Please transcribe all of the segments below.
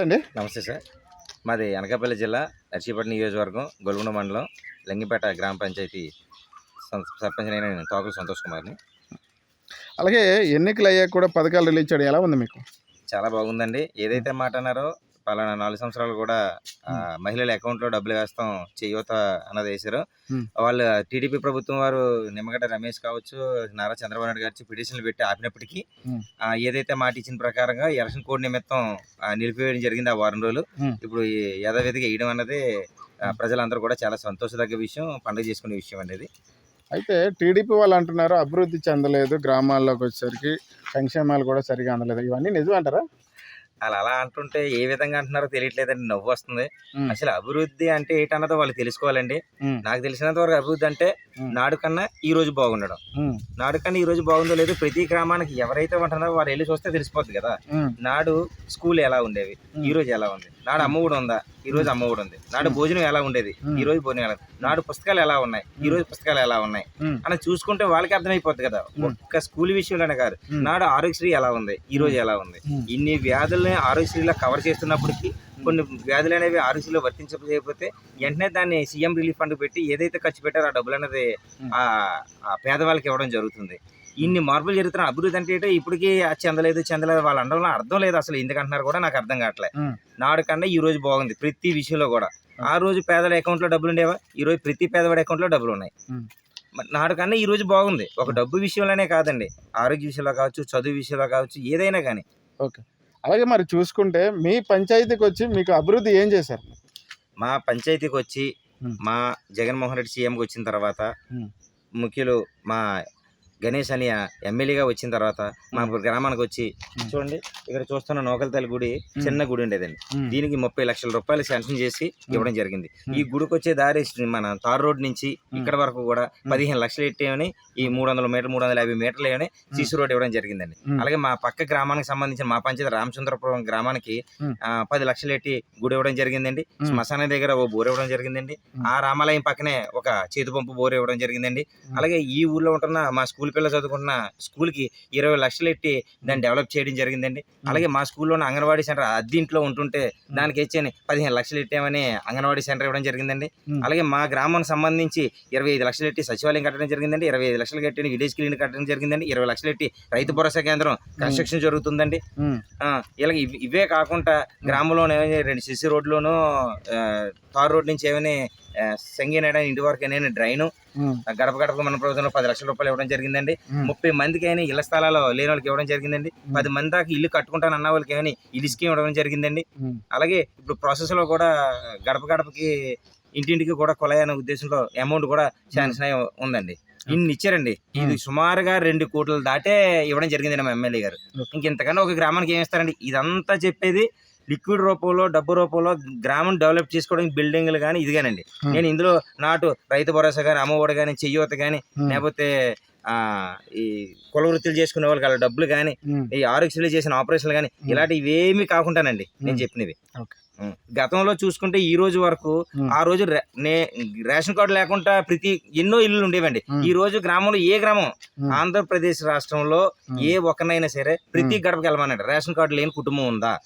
అండి. నమస్తే సార్. మాది అనకాపల్లి జిల్లా నర్సీపట్నం నియోజకవర్గం గొల్గొండ మండలం లింగిపేట గ్రామ పంచాయతీ సర్పంచ్ అయిన నేను తోకల సంతోష్ కుమార్ని. అలాగే ఎన్నికలు అయ్యాక కూడా పథకాలు రిలీజ్ చేయడం ఎలా ఉంది మీకు? చాలా బాగుందండి. ఏదైతే మాట అన్నారో పలానా నాలుగు సంవత్సరాలు కూడా మహిళల అకౌంట్లో డబ్బులు వేస్తాం చేయూత అన్నది Hmm. వాళ్ళు టీడీపీ ప్రభుత్వం వారు నిమ్మగడ్డ రమేష్ కావచ్చు నారా చంద్రబాబు నాయుడు గారి పిటిషన్లు పెట్టి ఆపినప్పటికీ ఏదైతే మాట ఇచ్చిన ప్రకారంగా ఎలక్షన్ కోడ్ నిమిత్తం నిలిపివేయడం జరిగింది ఆ వారం రోజులు. ఇప్పుడు యథావిధిగా వేయడం అన్నది ప్రజలందరూ కూడా చాలా సంతోషదగ్గ విషయం పండుగ చేసుకునే విషయం అనేది. అయితే టీడీపీ వాళ్ళు అంటున్నారు అభివృద్ధి చెందలేదు గ్రామాల్లోకి వచ్చేసరికి సంక్షేమాలు కూడా సరిగా అందలేదు. ఇవన్నీ నిజం అంటారా అలా అలా అంటుంటే ఏ విధంగా అంటున్నారో తెలియట్లేదండి. నవ్వు వస్తుంది. అసలు అభివృద్ధి అంటే ఏంటన్నదో వాళ్ళు తెలుసుకోవాలండి. నాకు తెలిసినంత వరకు అభివృద్ధి అంటే. నాడు కన్నా ఈ రోజు బాగుండడం. నాడు కన్నా ఈ రోజు బాగుందో లేదో ప్రతి గ్రామానికి ఎవరైతే ఉంటున్నారో వారు వెళ్ళి చూస్తే తెలిసిపోద్ది కదా. నాడు స్కూల్ ఎలా ఉండేవి. ఈ రోజు ఎలా ఉంది? నాడు అమ్మఒడి ఉందా? ఈ రోజు అమ్మఒడి ఉంది. నాడు. భోజనం ఎలా ఉండేది. ఈ రోజు భోజనం ఎలా? నాడు పుస్తకాలు ఎలా ఉన్నాయి? ఈ రోజు పుస్తకాలు ఎలా ఉన్నాయి? అని చూసుకుంటే వాళ్ళకి అర్థమైపోద్ది కదా. ఒక్క స్కూల్ విషయంలోనే కాదు. నాడు ఆరోగ్యశ్రీ ఎలా ఉంది? ఈ రోజు ఎలా ఉంది? ఇన్ని వ్యాధుల్ని ఆరోగ్యశ్రీలో కవర్ చేస్తున్నప్పటికీ కొన్ని వ్యాధులు అనేవి ఆరోగ్యశ్రీలో వర్తించకపోతే వెంటనే దాన్ని సీఎం రిలీఫ్ ఫండ్ పెట్టి ఏదైతే ఖర్చు పెట్టారో ఆ డబ్బులు అనేది ఆ పేదవాళ్ళకి ఇవ్వడం జరుగుతుంది. ఇన్ని మార్పులు జరుగుతున్న అభివృద్ధి అంటే ఏంటో ఇప్పటికీ చెందలేదు చెందలేదు వాళ్ళ అనడంలో అర్థం లేదు అసలు. ఎందుకంటున్నారు కూడా నాకు అర్థం కావట్లేదు నాడు కన్నా ఈ రోజు బాగుంది ప్రతి విషయంలో కూడా. ఆ రోజు పేదల అకౌంట్లో డబ్బులు ఉండేవా? ఈ రోజు ప్రతి పేదవాడి అకౌంట్లో డబ్బులు ఉన్నాయి. నాడు కన్నా ఈ రోజు బాగుంది. ఒక డబ్బు విషయంలోనే కాదండి. ఆరోగ్య విషయంలో కావచ్చు చదువు విషయంలో కావచ్చు ఏదైనా కానీ. ఓకే. అలాగే మరి చూసుకుంటే మీ పంచాయతీకి వచ్చి మీకు అభివృద్ధి ఏం చేశారు? మా పంచాయతీకి వచ్చి. మా జగన్మోహన్ రెడ్డి సీఎంకి వచ్చిన తర్వాత. ముఖ్యులు మా గణేష్ అని ఎమ్మెల్యేగా వచ్చిన తర్వాత మా గ్రామానికి వచ్చి. చూడండి ఇక్కడ చూస్తున్న నోకలతల్లి గుడి చిన్న గుడి ఉండేదండి. దీనికి ముప్పై లక్షల రూపాయలు శాంక్షన్ చేసి ఇవ్వడం జరిగింది. ఈ గుడికి వచ్చే దారి మన తార్ రోడ్ నుంచి ఇక్కడ వరకు కూడా పదిహేను లక్షలు ఎట్టేయని ఈ మూడు వందల మీటర్ మూడు వందల యాభై మీటర్లు వేయని సీసీ రోడ్ ఇవ్వడం జరిగిందండి. అలాగే మా పక్క గ్రామానికి సంబంధించిన మా పంచాయతీ రామచంద్రపురం గ్రామానికి పది లక్షలు ఎట్టి గుడి ఇవ్వడం జరిగిందండి. శ్మశానం దగ్గర ఓ బోర్ ఇవ్వడం జరిగిందండి. ఆ రామాలయం పక్కనే ఒక చేతి పంపు బోర్ ఇవ్వడం జరిగిందండి. అలాగే ఈ ఊర్లో ఉంటున్న మా స్కూల్ పిల్లలు చదువుకుంటున్న స్కూల్కి ఇరవై లక్షలు ఎట్టి దాన్ని డెవలప్ చేయడం జరిగిందండి. అలాగే మా స్కూల్లో ఉన్న అంగన్వాడీ సెంటర్ అద్దీంట్లో ఉంటుంటే దానికి ఇచ్చేని పదిహేను లక్షలు ఇట్టామని అంగన్వాడీ సెంటర్ ఇవ్వడం జరిగిందండి. అలాగే మా గ్రామానికి సంబంధించి ఇరవై ఐదు లక్షలు ఎట్టి సచివాలయం కట్టడం జరిగిందండి. ఇరవై ఐదు లక్షలు కట్టి విలేజ్ క్లినిక్ కట్టడం జరిగిందండి. ఇరవై లక్షలు ఎట్టి రైతు భరోసా కేంద్రం కన్స్ట్రక్షన్ జరుగుతుందండి. ఇలాగ ఇవి- కాకుండా గ్రామంలోనే రెండు సిసి రోడ్లోను తార్ రోడ్ నుంచి ఏమైనా సంగీనాడ ఇంటి వరకు ఏమైనా డ్రైను. గడప గడప మన ప్రభుత్వంలో పది లక్షల రూపాయలు ఇవ్వడం జరిగిందండి. ముప్పై మందికి అయినా ఇళ్ళ స్థలాలు లేని వాళ్ళకి ఇవ్వడం జరిగిందండి. పది మంది దాకా ఇల్లు కట్టుకుంటాను అన్న వాళ్ళకి ఏమైనా ఇల్లు స్కీమ్ ఇవ్వడం జరిగిందండి. అలాగే ఇప్పుడు ప్రాసెస్లో కూడా గడప గడపకి ఇంటింటికి కూడా కొలాయి అనే ఉద్దేశంలో అమౌంట్ కూడా శాంక్షన్ అయి ఉందండి. ఇన్ని ఇచ్చారండి. ఇది సుమారుగా రెండు కోట్లు దాటే ఇవ్వడం జరిగిందండి మా ఎమ్మెల్యే గారు. ఇంకెంతకన్నా ఒక గ్రామానికి ఏం ఇస్తారండి? ఇదంతా చెప్పేది లిక్విడ్ రూపంలో డబ్బు రూపంలో గ్రామం డెవలప్ చేసుకోవడానికి బిల్డింగ్లు కానీ ఇదిగానండి. నేను ఇందులో నాటు రైతు భరోసా కానీ అమ్మఒడి కానీ చెయ్యూత కానీ లేకపోతే ఆ ఈ కుల వృత్తులు చేసుకునే వాళ్ళకి వాళ్ళ డబ్బులు కానీ ఈ ఆరోగ్యశ్రీలో చేసిన ఆపరేషన్లు కానీ. ఇలాంటివి ఏమీ కాకుండానండి నేను. చెప్పినవి. గతంలో చూసుకుంటే ఈ రోజు వరకు. ఆ రోజు నే- రేషన్ కార్డు లేకుండా ప్రతి ఎన్నో ఇల్లు ఉండేవండి. ఈ రోజు గ్రామంలో ఏ గ్రామం ఆంధ్రప్రదేశ్ రాష్ట్రంలో. ఏ ఒక్కనైనా సరే ప్రతి గడపకి వెళ్ళమన్నాడు రేషన్ కార్డు లేని కుటుంబం ఉందా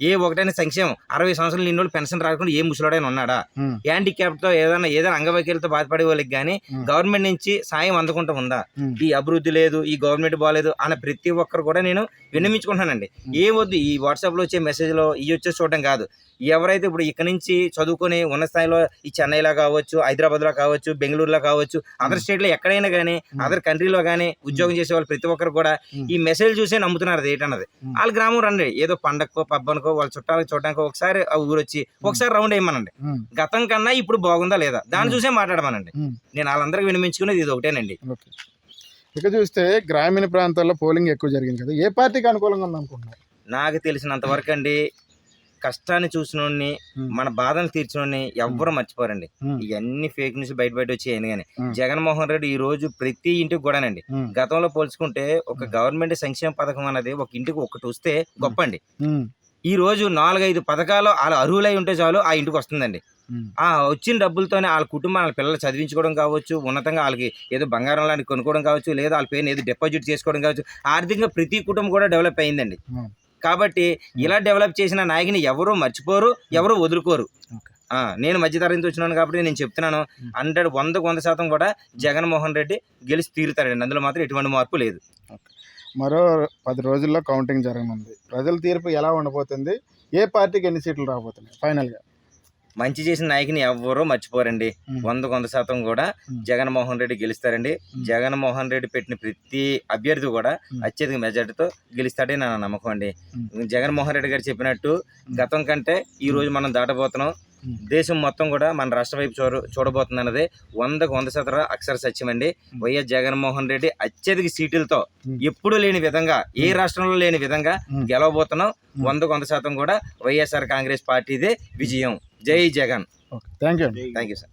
ఏ ఒకటైనా సంక్షేమం. అరవై సంవత్సరాలు నిన్న పెన్షన్ రాకుండా ఏ ముసలోడైనా ఉన్నాడా? ఉమ్, హ్యాండిక్యాప్తో ఏదైనా ఏదైనా అంగవైకల్యంతో బాధపడే వాళ్ళకి కానీ. గవర్నమెంట్ నుంచి సాయం అందుకుంటూ ఉందా? ఈ అభివృద్ధి లేదు ఈ గవర్నమెంట్ బాగాలేదు అన్న ప్రతి ఒక్కరు కూడా నేను విన్నమించుకుంటున్నానండి ఏం వద్దు ఈ వాట్సాప్లో వచ్చే మెసేజ్లో ఇవి వచ్చే చూడడం కాదు. ఎవరైతే ఇప్పుడు ఇక్కడ నుంచి చదువుకొని ఉన్న స్థాయిలో ఈ చెన్నైలో కావచ్చు హైదరాబాద్లో కావచ్చు బెంగళూరులో కావచ్చు అదర్ స్టేట్లో ఎక్కడైనా కానీ అదర్ కంట్రీలో కానీ ఉద్యోగం చేసే వాళ్ళు ప్రతి ఒక్కరు కూడా ఈ మెసేజ్ చూసే నమ్ముతున్నారు ఏంటన్నది. వాళ్ళ గ్రామం రండి. ఏదో పండక్కో పబ్బనుకో వాళ్ళ చుట్టాలకు చూడడానికి ఒకసారి ఆ ఊరు వచ్చి ఒకసారి రౌండ్ వేయమనండి గతం కన్నా ఇప్పుడు బాగుందా లేదా? దాన్ని. చూసే మాట్లాడమనండి. నేను వాళ్ళందరికీ వినిపించుకునేది ఇది ఒకటేనండి. ఇక చూస్తే గ్రామీణ ప్రాంతాల్లో పోలింగ్ ఎక్కువ జరిగింది కదా. ఏ పార్టీకి అనుకూలంగా ఉంది అనుకుంటున్నారు? నాకు తెలిసినంత వరకు అండి కష్టాన్ని చూసినోడిని మన బాధను తీర్చినోడిని ఎవ్వరూ మర్చిపోరండి. ఇవన్నీ ఫేక్ న్యూస్ బయట బయట వచ్చాయని కానీ. జగన్మోహన్ రెడ్డి ఈ రోజు ప్రతి ఇంటికి కూడానండి. గతంలో పోల్చుకుంటే ఒక గవర్నమెంట్ సంక్షేమ పథకం అన్నది ఒక ఇంటికి ఒకటి వస్తే గొప్ప అండి. ఉమ్, ఈ రోజు నాలుగైదు పథకాలు వాళ్ళ అర్హులై ఉంటే చాలు ఆ ఇంటికి వస్తుందండి. ఆ వచ్చిన డబ్బులతోనే వాళ్ళ కుటుంబం వాళ్ళ పిల్లలు చదివించుకోవడం కావచ్చు ఉన్నతంగా వాళ్ళకి ఏదో బంగారం లాంటి కొనుక్కోవడం కావచ్చు లేదా వాళ్ళ పేరుని ఏదో డిపాజిట్ చేసుకోవడం కావచ్చు ఆర్థికంగా ప్రతి కుటుంబం కూడా డెవలప్ అయిందండి. కాబట్టి ఇలా డెవలప్ చేసిన నాయకుని ఎవరు మర్చిపోరు ఎవరు వదులుకోరు. నేను మధ్యతరగతి వచ్చినాను కాబట్టి నేను చెప్తున్నాను హండ్రెడ్ వందకు వంద శాతం కూడా జగన్మోహన్ రెడ్డి గెలిచి తీరుతాడండి. అందులో మాత్రం ఎటువంటి మార్పు లేదు. మరో పది రోజుల్లో కౌంటింగ్ జరగనుంది ప్రజల తీర్పు ఎలా ఉండబోతుంది ఏ పార్టీకి ఎన్ని సీట్లు రాబోతున్నాయి ఫైనల్గా మంచి చేసిన నాయకుని ఎవరో మర్చిపోరండి. వందకు వంద శాతం కూడా. జగన్మోహన్ రెడ్డి గెలుస్తారండి. జగన్మోహన్ రెడ్డి పెట్టిన ప్రతి అభ్యర్థి కూడా. అత్యధిక మెజార్టీతో గెలుస్తాడని నా నమ్మకం అండి. జగన్మోహన్ రెడ్డి గారు చెప్పినట్టు గతం కంటే ఈ రోజు మనం దాటబోతున్నాం. దేశం మొత్తం కూడా మన రాష్ట్ర వైపు చూడ చూడబోతుంది అన్నది వందకు వంద శాతం అక్షర సత్యం అండి. వైఎస్ జగన్మోహన్ రెడ్డి అత్యధిక సీట్లతో. ఎప్పుడూ లేని విధంగా ఏ రాష్ట్రంలో లేని విధంగా. గెలవబోతున్నాం. వందకు వంద శాతం కూడా వైఎస్ఆర్ కాంగ్రెస్ పార్టీదే విజయం. జై Jagan. Thank you thank you sir.